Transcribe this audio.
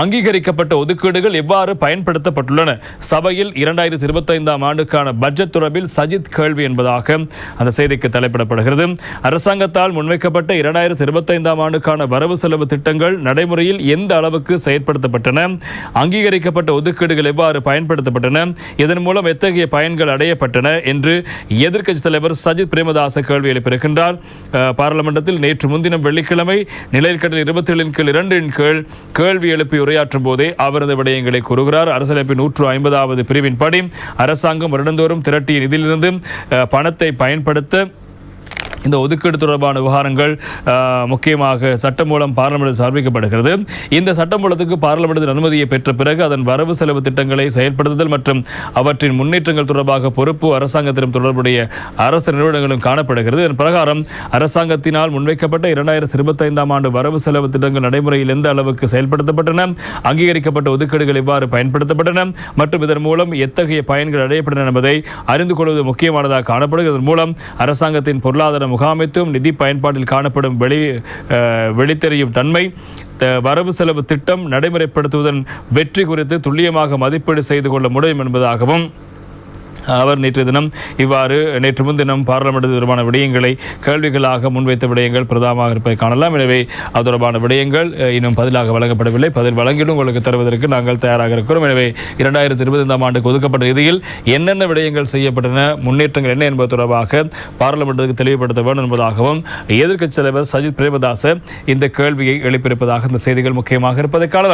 அங்கீகரிக்கப்பட்ட ஒதுக்கீடுகள் எவ்வாறு பயன்படுத்தப்பட்டுள்ளன? சபையில் இரண்டாயிரத்தி இருபத்தைந்தாம் ஆண்டுக்கான பட்ஜெட் தொடர்பில் சஜித் கேள்வி என்பதாக அந்த செய்திக்கு தலைப்பிடப்படுகிறது. அரசாங்கத்தால் முன்வைக்கப்பட்ட இரண்டாயிரத்தி இருபத்தைந்தாம் ஆண்டுக்கான வரவு செலவு திட்டங்கள் நடைமுறையில் எந்த அளவுக்கு செயற்படுத்தப்பட்டன? அங்கீகரிக்கப்பட்ட ஒதுக்கீடுகள் எவ்வாறு பயன்படுத்தப்பட்டன? இதன் மூலம் எத்தகைய பயன்கள் அடையப்பட்டன என்று எதிர்க்கட்சித் தலைவர் சஜித் பிரேமதாச கேள்வி எழுப்பியிருக்கின்றார். பாராளுமன்றத்தில் நேற்று முன்தினம் வெள்ளிக்கிழமை நிலையற்கடல் இருபத்தி ஏழின் கீழ் இரண்டின் கீழ் கேள்வி எழுப்பி உரையாற்றும் போதே அவரது விடயங்களை கூறுகிறார். அரசியலமைப்பின் நூற்று ஐம்பதாவது பிரிவின்படி அரசாங்கம் வருடந்தோறும் திரட்டிய நிதியிலிருந்து பணத்தை பயன்படுத்த இந்த ஒதுக்கீடு தொடர்பான விவகாரங்கள் முக்கியமாக சட்டம் மூலம் பார்லமெண்ட் சமர்ப்பிக்கப்படுகிறது. இந்த சட்டமூலத்துக்கு பார்லமெண்ட் அனுமதியை பெற்ற பிறகு அதன் வரவு செலவு திட்டங்களை செயல்படுத்துதல் மற்றும் அவற்றின் முன்னேற்றங்கள் தொடர்பாக பொறுப்பு அரசாங்கத்திடம் தொடர்புடைய அரசு நிறுவனங்களும் காணப்படுகிறது. இதன் பிரகாரம் அரசாங்கத்தினால் முன்வைக்கப்பட்ட இரண்டாயிரத்தி இருபத்தைந்தாம் ஆண்டு வரவு செலவு திட்டங்கள் நடைமுறையில் எந்த அளவுக்கு செயல்படுத்தப்பட்டன அங்கீகரிக்கப்பட்ட ஒதுக்கீடுகள் எவ்வாறு பயன்படுத்தப்பட்டன மற்றும் இதன் மூலம் எத்தகைய பயன்கள் அடையப்பட்டன என்பதை அறிந்து கொள்வது முக்கியமானதாக காணப்படுகிறது. இதன் மூலம் அரசாங்கத்தின் பொருளாதாரம் முகாமைத்துவம் நிதி பயன்பாட்டில் காணப்படும் வெளி வெளித்தெறியும் வெளித்தெரியும் தன்மை வரவு செலவு திட்டம் நடைமுறைப்படுத்துவதன் வெற்றி குறித்து துல்லியமாக மதிப்பீடு செய்து கொள்ள முடியும் என்பதாகவும் அவர் நேற்று தினம் இவ்வாறு நேற்று முன்தினம் பார்லமெண்ட் தொடர்பான விடயங்களை கேள்விகளாக முன்வைத்த விடயங்கள் பிரதானமாக இருப்பதை காணலாம். எனவே அது தொடர்பான விடயங்கள் இன்னும் பதிலாக வழங்கப்படவில்லை. பதில் வழங்கிடும் உங்களுக்கு தருவதற்கு நாங்கள் தயாராக இருக்கிறோம். எனவே இரண்டாயிரத்தி இருபத்தைந்தாம் ஆண்டுக்கு ஒதுக்கப்பட்ட இதில் என்னென்ன விடயங்கள் செய்யப்பட்டன முன்னேற்றங்கள் என்ன என்பது தொடர்பாக பாராளுமன்றத்துக்கு தெளிவுபடுத்த வேண்டும் என்பதாகவும் எதிர்க்கட்சி தலைவர் சஜித் பிரேமதாச இந்த கேள்வியை எழுப்பியிருப்பதாக இந்த செய்திகள் முக்கியமாக இருப்பதை காணலாம்.